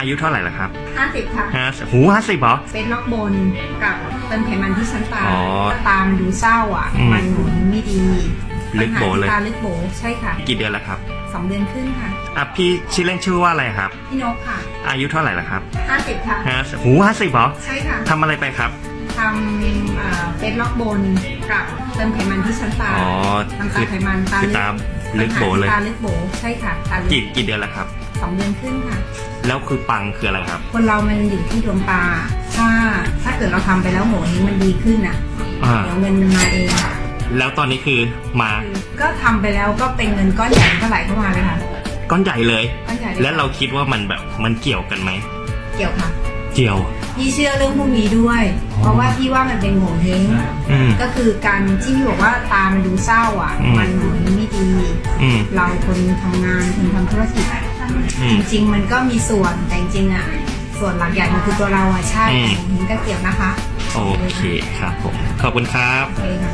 อายุเท่าไหร่ละครับ50ค่ะ ห้าหูห้าสิบเหรอ เป็นล็อกบนกับเติมไขมันที่ชั้นตาอ๋อตามนดูเศร้าอะ อืมมันหมุนไม่ดีลึกโบเลย ปัญหาที่ตาลึกโบใช่ค่ะกี่เดือนแล้วครับ สองเดือนครึ่งค่ะ อะพี่ชื่อเล่นชื่อว่าอะไรครับ พี่นกค่ะอายุเท่าไหร่ละครับ50ค่ะ ห้าหูห้าสิบเหรอใช่ค่ะทำอะไรไปครับ ทำเอ่อเป็นล็อกบนกับเติมไขมันที่ชั้นตาอ๋อทำคืตาอไขมันตาคือตาลึกโบเลย ปัญหาที่ตาลึกโบใช่ค่ะตาลึกี่กกี่เดือนแล้วครับ สองเดือนครึ่งค่ะ แล้วคือปังคืออะไรครับ คนเรามันอยู่ที่ดวงตา ถ้าถ้าเกิดเราทำไปแล้วโหมนี้มันดีขึ้นอะ อ่า เดี๋ยวเงินมันมาเองแล้วตอนนี้คือมาก็ทำไปแล้วก็เป็นเงินก้อนใหญ่ก็ไหลเข้ามาเลยค่ะ ก้อนใหญ่เลย ก้อนใหญ่ยแล้วเราคิดว่ามันแบบมันเกี่ยวกันไหมเกี่ยวค่ะ เกี่ยว พี่เชื่อเรื่องพวกนี้ด้วย เพราะว่าพี่ว่ามันเป็นโหงเฮงอืม ก็คือการที่พี่บอกว่าตามันดูเศร้าอะ อืม มันหมุนไม่ดี อืม เราคนทำงานคนทำธุรกิจอะ อืม จริงๆมันก็มีส่วนแต่จริงๆอะ ส่วนหลักใหญ่มันคือตัวเราอะใช่อืมโหงเฮงก็เกี่ยวนะคะโอเคครับผม ขอบคุณครับ โอเคค่ะ